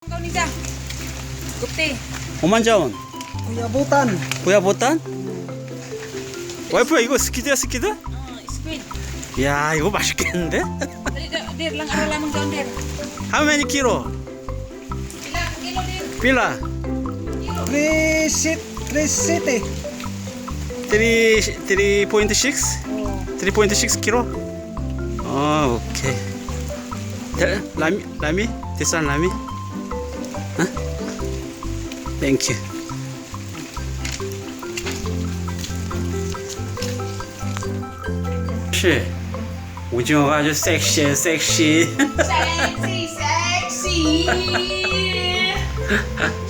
Ikaw ni ka. Gupti. 오만자원 Kuyabutan. 구야 보단? 와이프야 이거 스키드야 스키드? Oh, squid. 야 이거 맛있겠는데? Dali, da- dir lang araw lamang down there. How many kilo? Ilang kilo dir? 빌라 Three seat, three city. 3 3.6? Oh. 3.6 kilo? 어 오케이 데, 라미 라미? 데산 라미? 어? 땡큐 시 오징어가 아주 섹시해 섹시 Sexy, sexy. 이것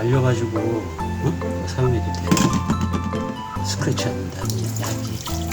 말려가지고 어? 이거 사용해도 돼 스크래치 한다 약이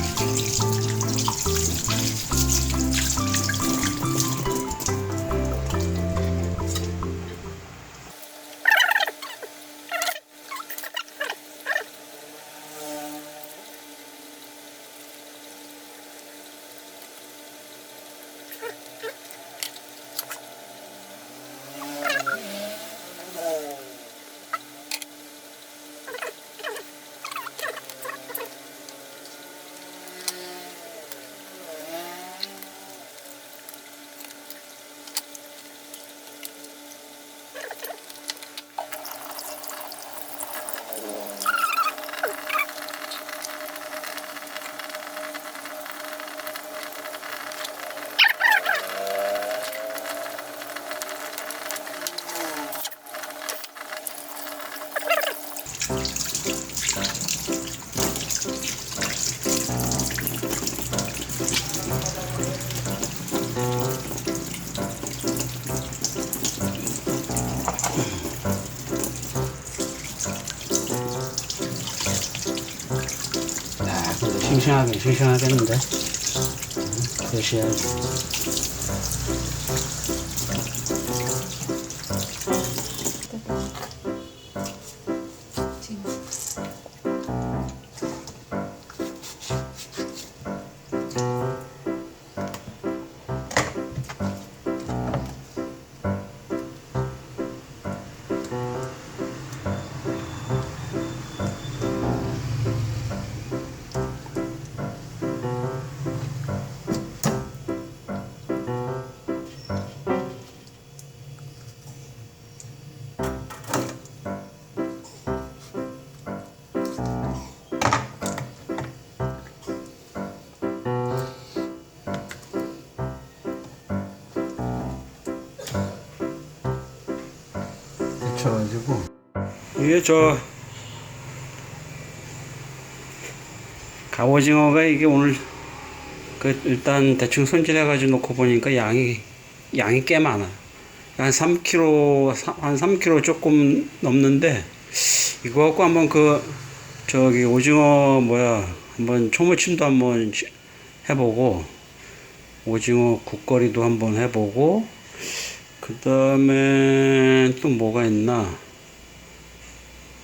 싱싱하게 싱싱하겠는데. 응, 그것이야지 데쳐가지고 이게 저 갑오징어가 이게 오늘 그 일단 대충 손질해가지고 놓고 보니까 양이 양이 꽤 많아. 한 3kg 한 3kg 조금 넘는데 이거 갖고 한번 그 저기 오징어 뭐야 한번 초무침도 한번 시- 해보고 오징어 국거리도 한번 해보고 그 다음에 또 뭐가 있나?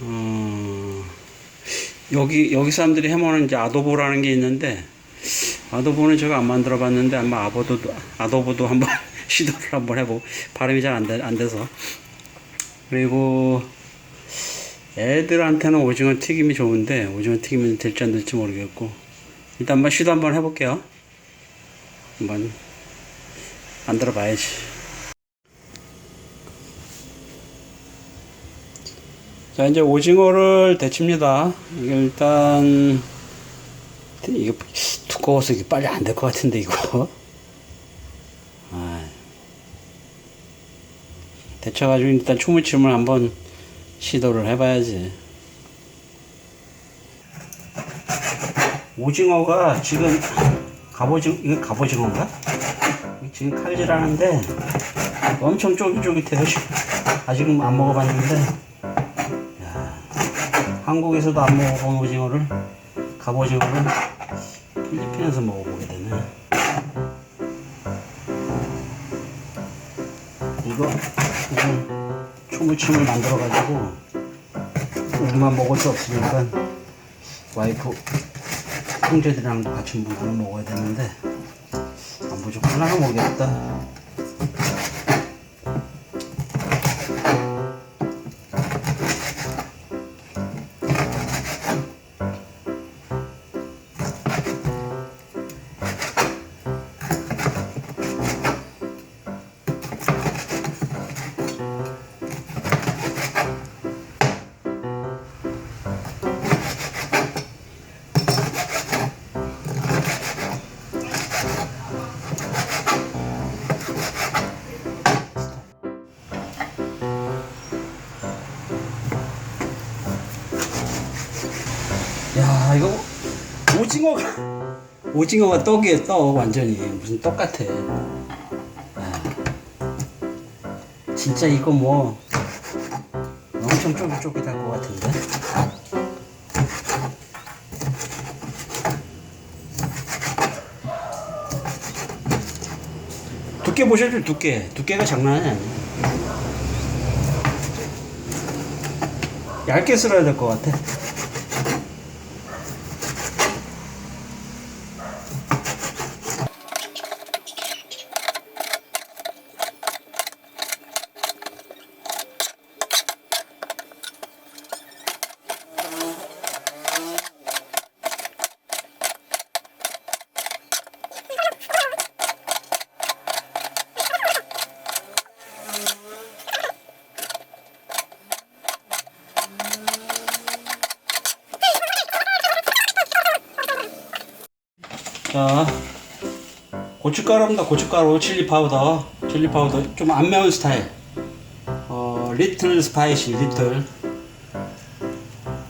어 여기 여기 사람들이 해먹는 이제 아도보라는 게 있는데 아도보는 제가 안 만들어 봤는데 아마 아보도도 아도보도 한번 시도를 한번 해보고 발음이 잘 안 안 돼서. 그리고 애들한테는 오징어 튀김이 좋은데 오징어 튀김이 될지 안 될지 모르겠고 일단 한번 시도 한번 해볼게요. 한번 만들어 봐야지 자 이제 오징어를 데칩니다. 이게 일단 이게 두꺼워서 이게 빨리 안 될 것 같은데 이거. 아, 데쳐가지고 일단 초무침을 한번 시도를 해봐야지. 오징어가 지금 갑오징어 이거 갑오징어인가? 지금 칼질하는데 엄청 쫄깃쫄깃해요. 아직은 안 먹어봤는데. 야, 한국에서도 안 먹어본 오징어를? 갑오징어를? 필리핀에서 먹어보게 되네. 이거 오늘 초무침을 만들어 가지고 우리만 먹을 수 없으니까 와이프 형제들이랑도 같이 문화는 먹어야 되는데 안 부족 하나 모르겠다. 야 이거 오징어가 오징어가 떡이에요 떡. 완전히 무슨 떡 같아. 아, 진짜 이거 뭐 엄청 쫄깃쫄깃할 것 같은데? 두께 보셔도 두께. 두께가 장난이 아니야. 얇게 썰어야 될 것 같아 자, 고춧가루입니다. 고춧가루, 칠리 파우더, 칠리 파우더 좀 안 매운 스타일. 어, 리틀 스파이시, 리틀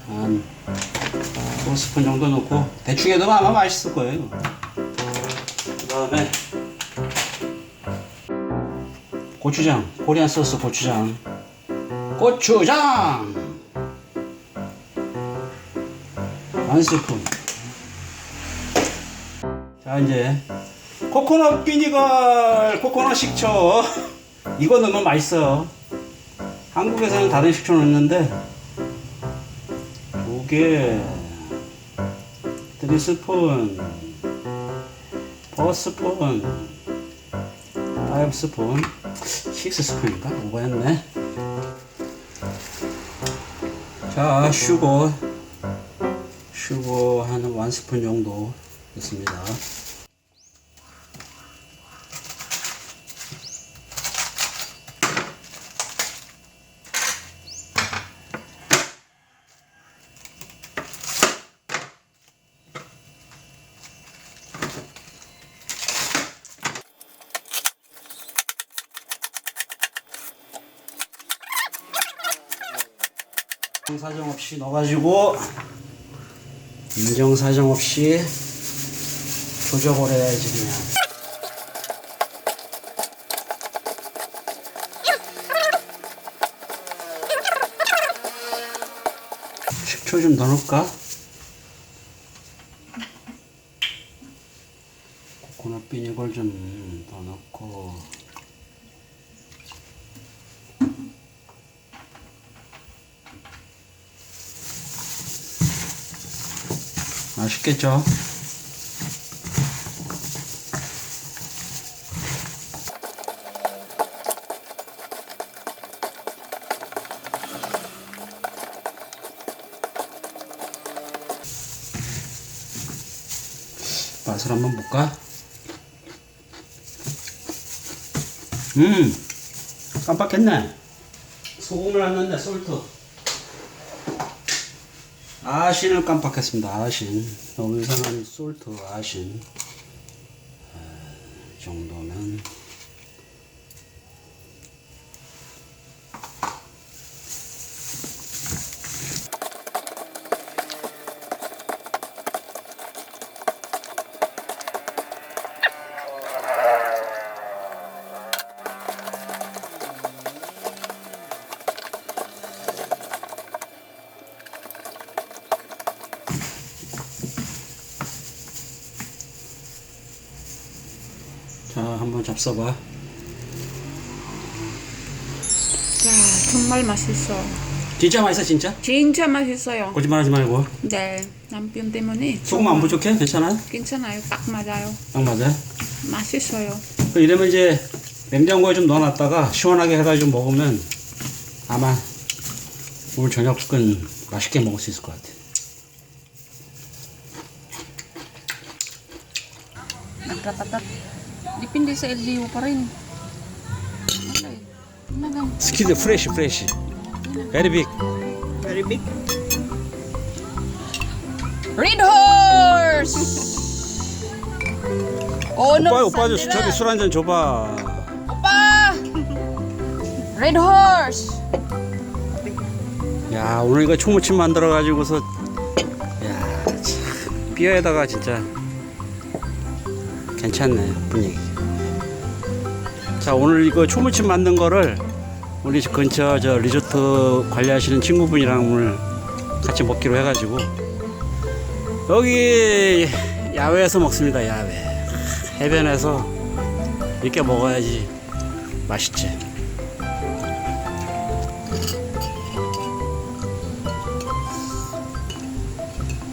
한 5스푼 정도 넣고 대충 해도 아마 맛있을 거예요. 그 다음에 고추장, 코리안 소스 고추장, 고추장 한 스푼. 자 이제 코코넛 비니걸 코코넛 식초. 이거 넣으면 맛있어요. 한국에서는 다른 식초 넣는데 두개 3스푼 4스푼 5스푼 6스푼인가? 오버했네. 자 슈거 슈거 한 1스푼 정도 넣습니다 사정 없이 넣어가지고 인정 사정 없이 조져버려야지 그냥 식초 좀 더 넣을까? 코코넛 비니걸 좀 더 넣고 맛있겠죠? 맛을 한번 볼까? 음, 깜빡했네. 소금을 안 넣네, 솔트. 아신을 깜빡했습니다. 아신. 여기서는 솔트, 아신. 한번 잡숴봐. 정말 맛있어. 진짜 맛있어 진짜? 진짜 맛있어요. 거짓말하지 말고. 네, 남편 때문에 소금 안 부족해? 괜찮아요? 괜찮아요. 딱 맞아요. 딱 맞아요? 맛있어요. 그 이러면 이제 냉장고에 좀 넣어놨다가 시원하게 해가지고 먹으면 아마 오늘 저녁은 맛있게 먹을 수 있을 것 같아. Nagtatatat. Depende sa LGU pa rin. 스키드 프레시 프레시. 베리 빅. Very big. Red Horse! 오늘 오빠 오빠 저 산대라. 저기 술 한 잔 줘봐. 오빠! Red Horse! 야 오늘 이거 초무침 만들어 가지고서 야참 뼈에다가 진짜 괜찮네 분위기. 자 오늘 이거 초무침 만든 거를 우리 집 근처 저 리조트 관리하시는 친구분이랑 오늘 같이 먹기로 해가지고 여기 야외에서 먹습니다 야외 해변에서 이렇게 먹어야지 맛있지.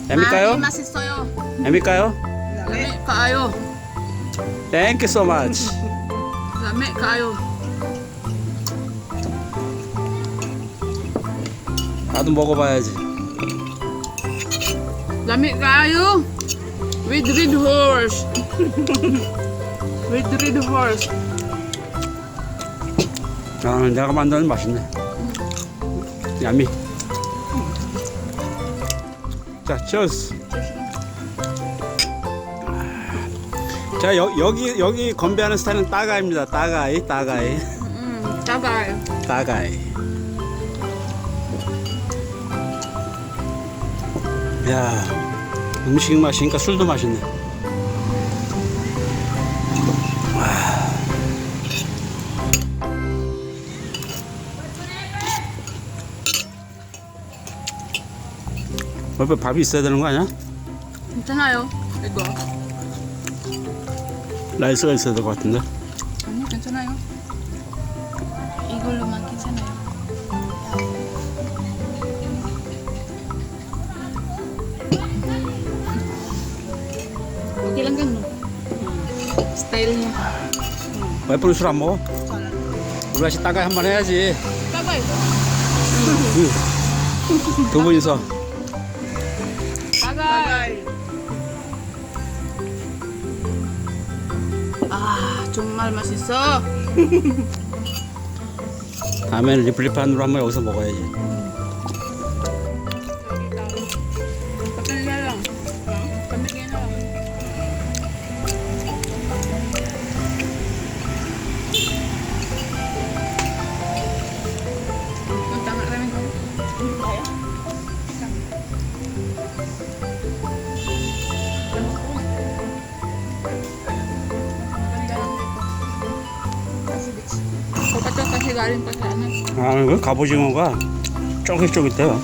엠일까요? 많이 맛있어요. 엠일까요? lamig kaayo. Thank you so much. Lamig kaayo. 나도 먹어봐야지. Lamig kaayo. With Red Horse. With Red Horse. 아, 내가 만드는 맛있네. 야미. 자, cheers. 자, 여, 여기 여기 건배하는 스타일은 따가입니다. 따가이, 따가이, Mm, tagay. 따가이. 야, 음식 마시니까 술도 맛있네. 옆에 밥이 있어야 되는 거 아니야? 괜찮아요. 이거. 라이스가 있어야 될 것 같은데. 아니, 괜찮아요. 이걸로만 괜찮아요. Okay lang? Style niya. 와이프는 술 안 먹어? 우리 같이 따가이 한번 해야지. Tagay. 두 분이서. 정말 맛있어. 다음에는 리플리판으로 한번 여기서 먹어야지. 아, 그 갑오징어가 쫄깃쫄깃해요.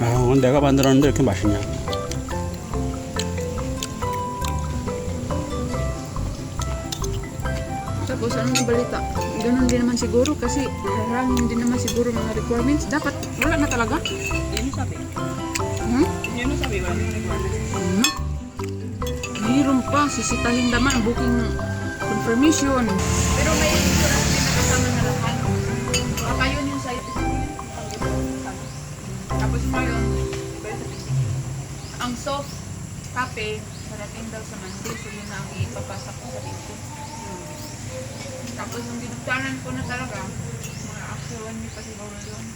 아, 오늘 내가 만들었는데 이렇게 맛있냐? Tapos anong balita? Ganun din naman siguro kasi harangin din naman siguro mga requirements. Dapat wala na talaga. Ang sabi. Hmm? Ang sabi, requirements. Ano? Mayroon pa, sisitahin naman booking confirmation. Pero may insurance din na kasama na lahat. Baka yun yung site. Tapos ngayon, ang soft copy, parating daw sa Monday, so yun na ang ipapasa ko sa dito. Tapos yung dinugtanan ko na talaga, mga actual, hindi pa siguro yun.